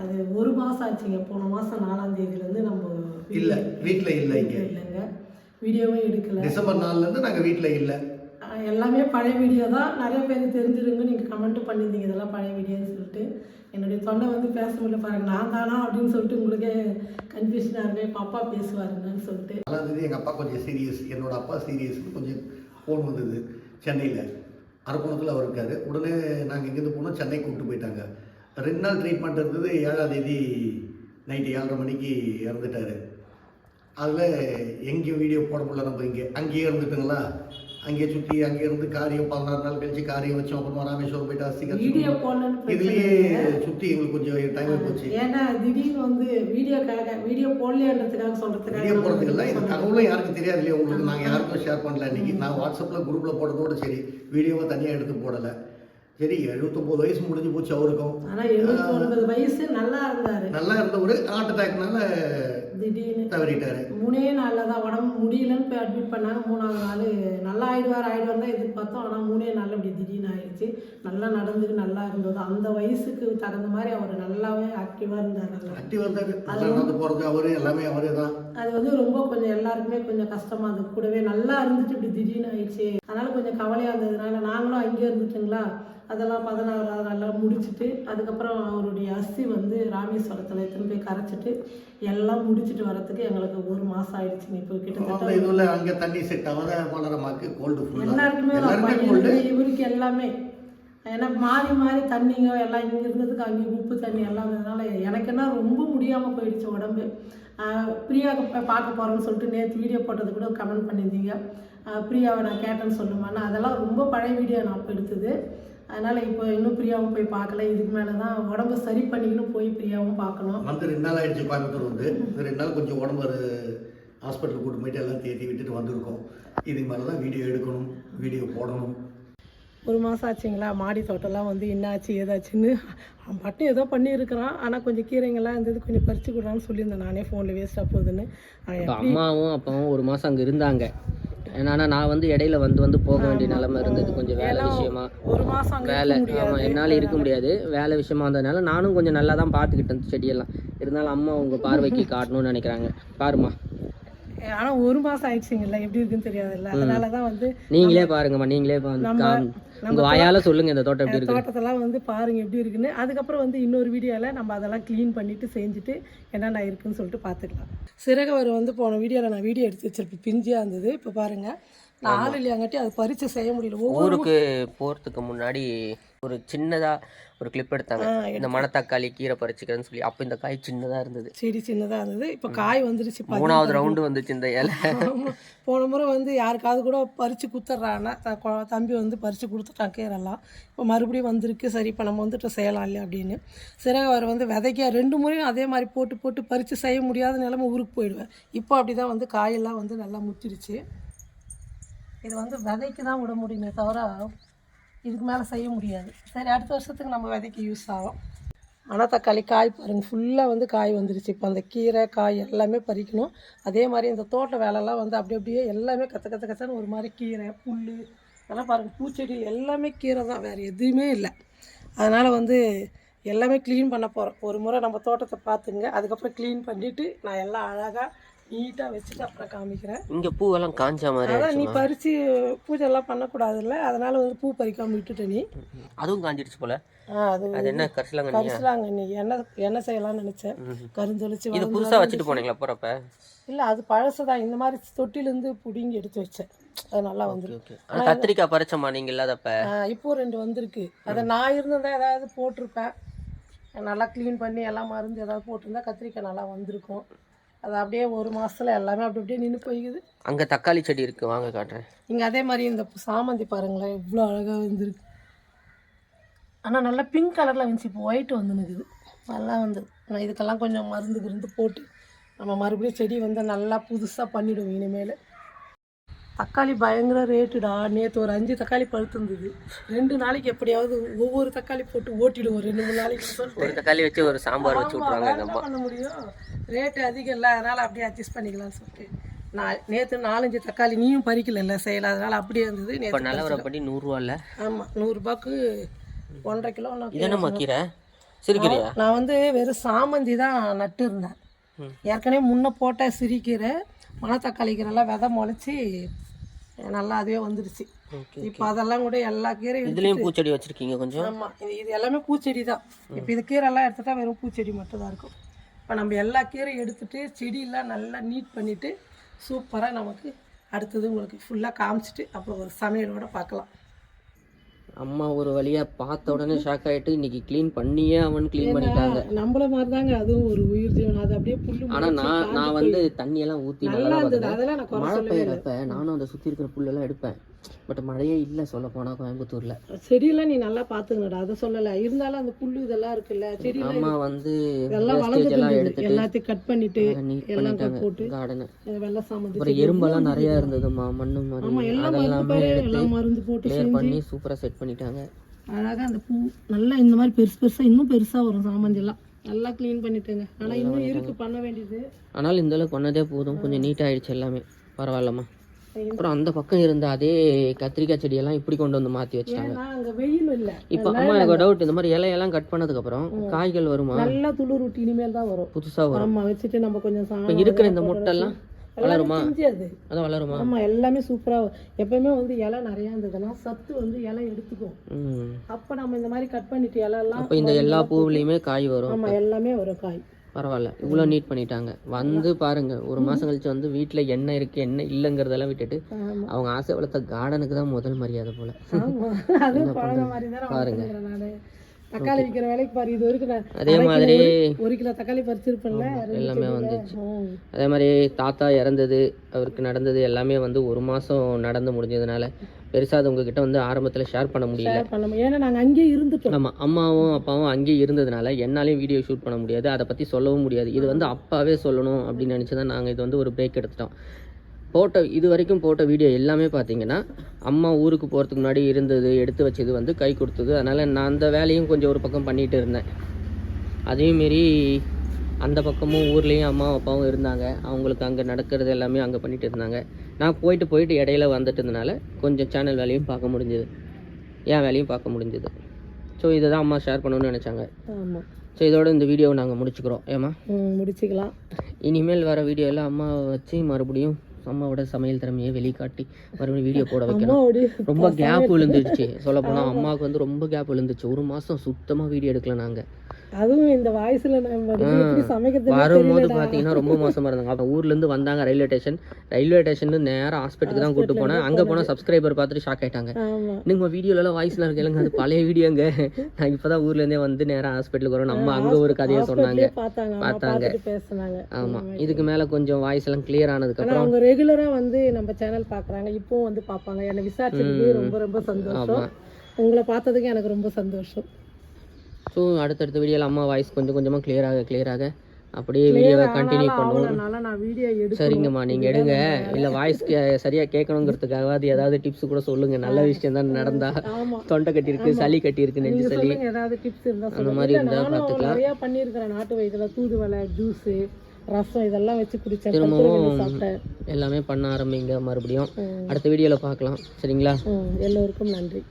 அது ஒரு மாதம் ஆச்சுங்க. போன மாதம் நாலாம் தேதியிலேருந்து நம்ம இல்ல வீட்ல இல்ல இங்க. இல்லைங்க. வீடியோவும் எடுக்கல. டிசம்பர் நாலுல இருந்து நாங்க வீட்ல இல்ல. எல்லாமே பழைய வீடியோ தான். நிறைய பேர் தெரிஞ்சிருங்க. நீங்கள் கமெண்ட் பண்ணியிருந்தீங்க. இதெல்லாம் பழைய வீடியோன்னு சொல்லிட்டு. என்னுடைய தொண்டை வந்து பேச முடியல. பாருங்க நான் தானா அப்படின்னு சொல்லிட்டு உங்களுக்கே கன்ஃபியூஷனாக இருக்கு. இப்போ அப்பா பேசுவாருங்கன்னு சொல்லிட்டு. அதாவது எங்க அப்பா கொஞ்சம் சீரியஸ் என்னோட அப்பா சீரியஸ் கொஞ்சம் ஃபோன் வந்தது சென்னையில. அரக்கோணத்தில் அவர் இருக்காரு. உடனே நாங்கள் இங்கேருந்து போனோம். சென்னை கூப்பிட்டு போயிட்டாங்க. ரெண்டு நாள் ட்ரீட்மெண்ட் இருந்தது. ஏழாம் தேதி நைட்டு ஏழரை மணிக்கு இறந்துட்டாரு. அதில் எங்கேயும் வீடியோ போட முடியல நம்ம இங்கே அங்கேயே இருந்துட்டுங்களா? அங்கேயே சுற்றி அங்கே இருந்து காரியம் பதினாறு நாள் கழிச்சு காரியம் வச்சோம் அப்புறமா ராமேஸ்வரம் போயிட்டு அஸ்தி வீடியோ போடணும்னு பிரச்சனை இதுலேயே இல்லை. சுற்றி எங்களுக்கு கொஞ்சம் டைம் போச்சு. ஏன்னா திடீர்னு வந்து வீடியோக்காக வீடியோ போடலையன்றதுக்காக சொல்கிறதுக்காக வீடியோ போடுறதுக்கு இந்த தகவலும் யாருக்கும் தெரியாது இல்லையா? உங்களுக்கு நாங்கள் யாருக்கும் ஷேர் பண்ணல இன்னைக்கு. நான் வாட்ஸ்அப்பில் குரூப்பில் போடுறதோட சரி. வீடியோவை தனியாக எடுத்து போடலை. சரி எழுபத்தொம்போது வயசு முடிஞ்சு போச்சு அவருக்கும். ஆனால் வயசு நல்லா இருந்தார். நல்லா இருந்தவர் ஹார்ட் அட்டாக்னால திடீர்னு தவறிட்டாரு. மூணே நாளில் தான் உடம்பு முடியலன்னு போய் அட்மிட் பண்ணாங்க. மூணாவது நாள் நல்லா ஆயிடுவார் ஆயிடுவார் தான் எதிர்பார்த்தோம். ஆனால் மூணே நாளில் இப்படி திடீர்னு ஆயிடுச்சு. நல்லா நடந்துக்கு நல்லா இருந்தது. அந்த வயசுக்கு தகுந்த மாதிரி அவர் நல்லாவே ஆக்டிவாக இருந்தார். ஆக்டிவ் இருந்தாரு. நடந்து போகிறது அவரு எல்லாமே அவரே தான். அது வந்து ரொம்ப கொஞ்சம் எல்லாருக்குமே கொஞ்சம் கஷ்டமா இருந்தது. கூடவே நல்லா இருந்துட்டு இப்படி திடீர்னு ஆயிடுச்சு. அதனால கொஞ்சம் கவலையாக இருந்ததுனால நாங்களும் அங்கேயே இருந்துட்டுங்களா? அதெல்லாம் பதினாறாவது நாளில் முடிச்சுட்டு அதுக்கப்புறம் அவருடைய அஸ்தி வந்து ராமேஸ்வரத்தில் எடுத்துன்னு போய் கரைச்சிட்டு எல்லாம் முடிச்சிட்டு வரதுக்கு எங்களுக்கு ஒரு மாதம் ஆயிடுச்சுங்க. இப்போ கிட்டத்தட்ட இதுல அங்கே தண்ணி செட் ஆகாத மலரமாக்கு கோல்டு ஃபுல்லாக எல்லாருக்குமே இவருக்கு- எல்லாமே. ஏன்னா மாறி மாறி தண்ணிங்க எல்லாம் இங்கே இருந்ததுக்கு அங்கே உப்பு தண்ணி எல்லாம் இருந்ததுனால எனக்கு என்ன ரொம்ப முடியாமல் போயிடுச்சு உடம்பு. போய் பார்க்க போகிறேன்னு சொல்லிட்டு நேற்று வீடியோ போட்டது கூட கமெண்ட் பண்ணியிருந்தீங்க. பிரியாவை நான் கேட்டேன்னு சொல்லுமான்னு. அதெல்லாம் ரொம்ப பழைய வீடியோ நான் அப்போ எடுத்தது. அதனால் இப்போ இன்னும் பிரியாவும் போய் பார்க்கல. இதுக்கு மேலே தான் உடம்பு சரி பண்ணிக்கணும் போய் பிரியாவும் பார்க்கணும். வந்து ரெண்டு நாள் ஆயிடுச்சு கோயம்புத்தூர் வந்து. ரெண்டு நாள் கொஞ்சம் உடம்பு ஹாஸ்பிட்டல் கூட்டு போயிட்டு எல்லாம் தேத்தி விட்டுட்டு வந்திருக்கோம். இதுக்கு மேலே தான் வீடியோ எடுக்கணும் வீடியோ போடணும். ஒரு மாதம் ஆச்சுங்களா? மாடி தோட்டம்லாம் வந்து என்னாச்சு ஏதாச்சுன்னு. அவன் பட்டும் ஏதோ பண்ணியிருக்கிறான். ஆனால் கொஞ்சம் கீரைங்கள்லாம் இருந்தது கொஞ்சம் பறிச்சு கொடுறான்னு சொல்லியிருந்தேன். நானே ஃபோனில் வேஸ்ட்டாக போகுதுன்னு. அம்மாவும் அப்பாவும் ஒரு மாதம் அங்கே இருந்தாங்க. ஏன்னா நான் வந்து இடையில வந்து வந்து போக வேண்டிய நிலைமை இருந்தது. கொஞ்சம் வேலை விஷயமா. ஒரு மாதம் அங்கே வேலை. ஆமாம் என்னால் இருக்க முடியாது. வேலை விஷயமா இருந்ததுனால நானும் கொஞ்சம் நல்லா தான் பார்த்துக்கிட்டேன் செடியெல்லாம். இருந்தாலும் அம்மா உங்கள் பார்வைக்கு காட்டணும்னு நினைக்கிறாங்க. பாருமா ஆனால் ஒரு மாதம் ஆயிடுச்சுங்கல்ல எப்படி இருக்குன்னு தெரியாதுல்ல. அதனால தான் வந்து நீங்களே பாருங்கம்மா நீங்களே உங்கள் வாயால் சொல்லுங்கள் இந்த தோட்டம் எப்படி இருக்கு தோட்டத்தெல்லாம் வந்து பாருங்க எப்படி இருக்குன்னு. அதுக்கப்புறம் வந்து இன்னொரு வீடியோவில் நம்ம அதெல்லாம் க்ளீன் பண்ணிட்டு செஞ்சுட்டு என்னென்ன இருக்குன்னு சொல்லிட்டு பார்த்துக்கலாம். சிறகவர் வந்து போன வீடியோவில் நான் வீடியோ எடுத்து வச்சிருப்பேன். பிஞ்சியாக இருந்தது. இப்போ பாருங்க. நான் ஆள் இல்லையாங்காட்டி அது பறித்து செய்ய முடியல. ஊருக்கு போகிறதுக்கு முன்னாடி ஒரு சின்னதாக ஒரு கிளிப் எடுத்தாங்க. இந்த மணத்தக்காளி கீரை பறிச்சுக்கிறேன்னு சொல்லி. அப்போ இந்த காய் சின்னதாக இருந்தது. செடி சின்னதாக இருந்தது. இப்போ காய் வந்துருச்சு. மூணாவது ரவுண்டு வந்துச்சு இந்த இலை. போன முறை வந்து யாருக்காவது கூட பறித்து குத்துட்றான்னா தம்பி வந்து பறித்து கொடுத்துட்டான் கீரெல்லாம் இப்போ மறுபடியும் வந்திருக்கு. சரி இப்போ நம்ம வந்துட்டு செய்யலாம் இல்லையா அப்படின்னு. சரி அவர் வந்து விதைக்க ரெண்டு முறையும் அதே மாதிரி போட்டு போட்டு பறித்து செய்ய முடியாத நிலைமை ஊருக்கு போயிடுவேன். இப்போ அப்படி தான் வந்து காயெல்லாம் வந்து நல்லா முத்திருச்சு இது வந்து விதைக்கு தான் விட முடியுமே தவிர இதுக்கு மேலே செய்ய முடியாது. சரி அடுத்த வருஷத்துக்கு நம்ம விதைக்கு யூஸ் ஆகும் ஆனால் தக்காளி காய் பாருங்கள் ஃபுல்லாக வந்து காய் வந்துருச்சு. இப்போ அந்த கீரை காய் எல்லாமே பறிக்கணும். அதே மாதிரி இந்த தோட்ட வேலைலாம் வந்து அப்படி அப்படியே எல்லாமே கற்று கற்று கத்தன்னு ஒரு மாதிரி கீரை புல் இதெல்லாம் பாருங்கள் பூச்செடி எல்லாமே கீரை தான் வேறு எதுவுமே இல்லை. அதனால் வந்து எல்லாமே க்ளீன் பண்ண போகிறோம் ஒரு முறை நம்ம தோட்டத்தை பார்த்துங்க அதுக்கப்புறம் க்ளீன் பண்ணிவிட்டு நான் எல்லாம் அழகாக நீட்டாக வச்சுட்டு அப்புறம் காமிக்கிறேன். இங்கே பூவெல்லாம் காஞ்ச மாதிரி அதான் நீ. பறித்து பூஜைலாம் பண்ணக்கூடாதுல்ல அதனால் வந்து பூ பறிக்காமல் விட்டுட்ட நீ. அதுவும் காஞ்சிடுச்சு போல. அது என்ன கரிசலாங்கண்ணியா? கரிசலாங்க நீ என்ன என்ன செய்யலாம்னு நினச்சேன். கருந்தொழிச்சு இது புதுசா வச்சுட்டு போனீங்களா போறப்ப? இல்லை அது பழசுதான். இந்த மாதிரி தொட்டிலேருந்து பிடுங்கி எடுத்து வச்சேன். அது நல்லா வந்துருக்கு. ஓகே. ஆனா கத்திரிக்காய் பறிச்சோமா நீங்க இல்லாதப்ப? இப்போ ரெண்டு வந்திருக்கு. அதை நான் இருந்திருந்தா ஏதாவது போட்டிருப்பேன். நல்லா க்ளீன் பண்ணி எல்லாம் மருந்து ஏதாவது போட்டிருந்தா கத்திரிக்காய் நல்லா வந்திருக்கும். அது அப்படியே ஒரு மாசத்துல எல்லாமே அப்படி அப்படியே நின்று போய்க்குது. அங்க தக்காளி செடி இருக்கு வாங்க காட்டுறேன். இங்கே அதே மாதிரி இந்த சாமந்தி பாருங்களேன் எவ்வளோ அழகாக வந்துருக்கு. ஆனால் நல்லா பிங்க் கலரில் வந்துச்சு இப்போ ஒயிட் வந்து நிற்குது நல்லா வந்து நான் இதுக்கெல்லாம் கொஞ்சம் மருந்து கிருந்து போட்டு நம்ம மறுபடியும் செடி வந்து நல்லா புதுசாக பண்ணிவிடுவோம் இனிமேல். தக்காளி பயங்கர ரேட்டுடா. நேற்று ஒரு அஞ்சு தக்காளி பழுத்துருந்தது. ரெண்டு நாளைக்கு எப்படியாவது ஒவ்வொரு தக்காளி போட்டு ஓட்டிடுவோம். ரெண்டு மூணு நாளைக்கு சொல்லிட்டு. ஒரு தக்காளி வச்சு ஒரு சாம்பார் வச்சு அம்மா பண்ண முடியும்? ரேட்டு அதிகம் இல்லை. அதனால் அப்படியே அட்ஜஸ்ட் பண்ணிக்கலாம்னு சொல்லிட்டு. நான் நேற்று நாலஞ்சு தக்காளி நீயும் பறிக்கல செய்யல அதனால் அப்படியே இருந்தது. இப்ப நேற்று நிலவரப்படி நூறுரூவா இல்ல ஆமாம் நூறுரூபாக்கு ஒன்றரை கிலோ என்னம்மா கீரை? சிரிக்கிறியா நான் வந்து வெறும் சாமந்தி தான் நட்டு இருந்தேன். ஏற்கனவே முன்ன போட்ட சிரிக்கீரை மணத்தக்காளி கீரைலாம் விதை முளைச்சி நல்லா அதுவே வந்துடுச்சு ஓகே இப்போ அதெல்லாம் கூட எல்லா கீரையும் இதுலேயும் பூச்செடி வச்சுருக்கீங்க கொஞ்சம்? ஆமாம் இது இது எல்லாமே பூச்செடி தான் இப்போ இது கீரைலாம் எடுத்துட்டா வெறும் பூச்செடி மட்டும் தான் இருக்கும். இப்போ நம்ம எல்லா கீரையும் எடுத்துட்டு செடியெல்லாம் நல்லா நீட் பண்ணிவிட்டு சூப்பராக நமக்கு அடுத்தது உங்களுக்கு ஃபுல்லாக காமிச்சிட்டு அப்புறம் ஒரு சமையலோட பார்க்கலாம். அம்மா ஒரு வழியா பார்த்த உடனே ஷாக் ஆயிட்டு இன்னைக்கு க்ளீன் பண்ணியே அவன் க்ளீன் பண்ணிட்டாங்க. நம்மள மாதிரி தாங்க அதுவும் ஒரு உயிர் ஜீவன் அது அப்படியே புல்லு ஆனா நான் நான் வந்து தண்ணி எல்லாம் ஊத்தி நல்லா அதெல்லாம் நான் குறை மழை சொல்லவே இல்லை. பெய்யறப்ப நானும் அந்த சுத்தி இருக்கிற புல்லெல்லாம் எடுப்பேன். பட் மழையே இல்ல சொல்ல போனா கோயம்புத்தூர்ல. செடியெல்லாம் நீ நல்லா பார்த்துங்கடா அதை சொல்லலை. இருந்தாலும் அந்த புல்லு இதெல்லாம் இருக்குல்ல செடியெல்லாம் அம்மா வந்து எல்லாம். எடுத்துட்டு எல்லாத்தையும் கட் பண்ணிட்டு நீட் எல்லாம் பண்ணிட்டாங்க போட்டு கார்டனை வெள்ளை சாமந்தி அப்புறம் எறும்பெல்லாம் நிறைய இருந்ததுமா மண்ணு மாதிரி. அதெல்லாமே எடுத்து எல்லாம் மருந்து போட்டு கிளியர் பண்ணி சூப்பரா செட் பண்ணிட்டாங்க. அழகா அந்த பூ நல்லா இந்த மாதிரி பெருசு பெருசா இன்னும் பெருசா வரும் சாமந்தி எல்லாம். நல்லா க்ளீன் பண்ணிட்டுங்க. ஆனா இன்னும் இருக்கு பண்ண வேண்டியது. ஆனால் இந்த அளவுக்கு பண்ணதே போதும். கொஞ்சம் நீட் ஆயிடுச்சு எல்லாமே. பரவாயில்லம்மா. அப்புறம் அந்த பக்கம் இருந்த அதே கத்திரிக்காய் செடியெல்லாம் இப்படி கொண்டு வந்து மாத்தி இல்ல. இப்போ அம்மா எனக்கு டவுட் இந்த மாதிரி இலையெல்லாம் கட் பண்ணதுக்கு அப்புறம் காய்கள் வருமா? நல்லா துளிர் விட்டு இனிமேல் தான் வரும். புதுசா வரும். வச்சுட்டு நம்ம கொஞ்சம் இருக்கிற இந்த முட்டைலாம் எல்லாமே வளருமா? அதான் வளருமா? ஆமா எல்லாமே சூப்பரா எப்பவுமே வந்து இலை நிறைய இருந்ததுன்னா சத்து வந்து இலை எடுத்துக்கும். அப்ப நம்ம இந்த மாதிரி கட் பண்ணிட்டு இலை எல்லாம் அப்போ இந்த எல்லா பூவுலையுமே காய் வரும் ஆமா எல்லாமே வரும் காய். பரவாயில்ல. இவ்வளோ நீட் பண்ணிட்டாங்க. வந்து பாருங்க ஒரு மாசம் கழிச்சு வந்து வீட்ல என்ன இருக்கு என்ன இல்லைங்கிறதெல்லாம் விட்டுட்டு அவங்க ஆசை வளர்த்த கார்டனுக்கு தான் முதல் மரியாதை போல. நானு. தக்காளி விற்கிற வேலைக்கு பாரு இது வரைக்கும் அதே மாதிரி ஒரு கிலோ தக்காளி பறிச்சிருப்பேன்ல எல்லாமே. வந்துச்சு. அதே மாதிரி தாத்தா இறந்தது அவருக்கு நடந்தது எல்லாமே வந்து ஒரு மாசம் நடந்து முடிஞ்சதுனால பெருசா அது உங்ககிட்ட வந்து ஆரம்பத்துல ஷேர் பண்ண முடியல. பண்ண. ஏன்னா நாங்க அங்கேயே இருந்துட்டோம். நம்ம அம்மாவும் அப்பாவும் அங்கேயே இருந்ததுனால என்னாலையும் வீடியோ ஷூட் பண்ண முடியாது. அதை பற்றி சொல்லவும் முடியாது. இது வந்து அப்பாவே சொல்லணும் அப்படின்னு நினச்சி தான் நாங்கள் இது வந்து ஒரு பிரேக் எடுத்துட்டோம். போட்ட இது வரைக்கும் போட்ட வீடியோ எல்லாமே பார்த்தீங்கன்னா அம்மா ஊருக்கு போகிறதுக்கு முன்னாடி இருந்தது எடுத்து வச்சது வந்து கை கொடுத்தது. அதனால் நான் அந்த வேலையும் கொஞ்சம் ஒரு பக்கம் பண்ணிட்டு இருந்தேன். அதேமாரி அந்த பக்கமும் ஊர்லேயும் அம்மா அப்பாவும் இருந்தாங்க. அவங்களுக்கு அங்கே நடக்கிறது எல்லாமே அங்கே பண்ணிட்டு இருந்தாங்க. நான் போயிட்டு போயிட்டு இடையில வந்துட்டு இருந்தனால கொஞ்சம் சேனல் வேலையும் பார்க்க முடிஞ்சுது. என் வேலையும் பார்க்க முடிஞ்சுது. ஸோ இதை தான் அம்மா ஷேர் பண்ணணும்னு நினச்சாங்க. ஆமா. ஸோ இதோட இந்த வீடியோவை நாங்கள் முடிச்சுக்கிறோம். ஏமா முடிச்சுக்கலாம். இனிமேல் வர வீடியோவில் அம்மாவை வச்சு மறுபடியும் அம்மாவோட சமையல் திறமையை வெளிக்காட்டி மறுபடியும் வீடியோ போட வைக்கணும். ரொம்ப கேப் விழுந்துடுச்சு. சொல்ல போனால் அம்மாவுக்கு வந்து ரொம்ப கேப் விழுந்துச்சு. ஒரு மாதம் சுத்தமாக வீடியோ எடுக்கல நாங்கள் அதுவும் இந்த வாய்ஸ்ல வரும்போது பார்த்தீங்கன்னா ரொம்ப மோசமாக இருந்தாங்க அப்போ ஊர்லேருந்து வந்தாங்க ரயில்வே ஸ்டேஷன் ரயில்வே ஸ்டேஷன் நேராக ஹாஸ்பிட்டலுக்கு தான் கூட்டு போனேன். அங்கே போனால் சப்ஸ்கிரைபர் பார்த்துட்டு ஷாக் ஆயிட்டாங்க. ஆமா. நீங்கள் வீடியோலலாம் வாய்ஸ்லாம் இருக்கு இல்லைங்க அது பழைய வீடியோங்க நான் இப்போ தான் ஊர்லேருந்தே வந்து நேராக ஹாஸ்பிட்டலுக்கு வரோம் நம்ம அங்கே ஒரு கதையை சொன்னாங்க. பார்த்தாங்க. ஆமாம் இதுக்கு மேலே கொஞ்சம் வாய்ஸ் எல்லாம் கிளியர் ஆனா ஆனதுக்கப்புறம் அவங்க ரெகுலரா வந்து நம்ம சேனல் பாக்குறாங்க. இப்பவும் வந்து பார்ப்பாங்க என்னை விசாரிச்சதுக்கு ரொம்ப ரொம்ப சந்தோஷம். உங்களை பார்த்ததுக்கு எனக்கு ரொம்ப சந்தோஷம். ஸோ அடுத்தடுத்த வீடியோவில் அம்மா வாய்ஸ் கொஞ்சம் கொஞ்சமாக கிளியராக கிளியராக அப்படியே வீடியோவை கண்டினியூ பண்ணுவோம். சரிங்கம்மா நீங்கள் எடுங்க. இல்லை வாய்ஸ் சரியாக கேட்கணுங்கிறதுக்காகவாது ஏதாவது டிப்ஸ் கூட சொல்லுங்கள் நல்ல விஷயம் தான் நடந்தா. தொண்டை கட்டியிருக்கு சளி கட்டியிருக்கு நெஞ்சு சளி. சொல்லுங்க ஏதாவது டிப்ஸ் இருந்தா அந்த சொல்லுங்க. மாதிரி இருந்தால் பார்த்துக்கலாம். நிறைய பண்ணியிருக்கிறேன். நாட்டு வயிற்றுல தூதுவளை ஜூஸ் ரசம் இதெல்லாம் வச்சு குடிச்சேன். திரும்பவும் எல்லாமே பண்ண ஆரம்பிங்க மறுபடியும். அடுத்த வீடியோவில் பார்க்கலாம். சரிங்களா? எல்லோருக்கும் நன்றி.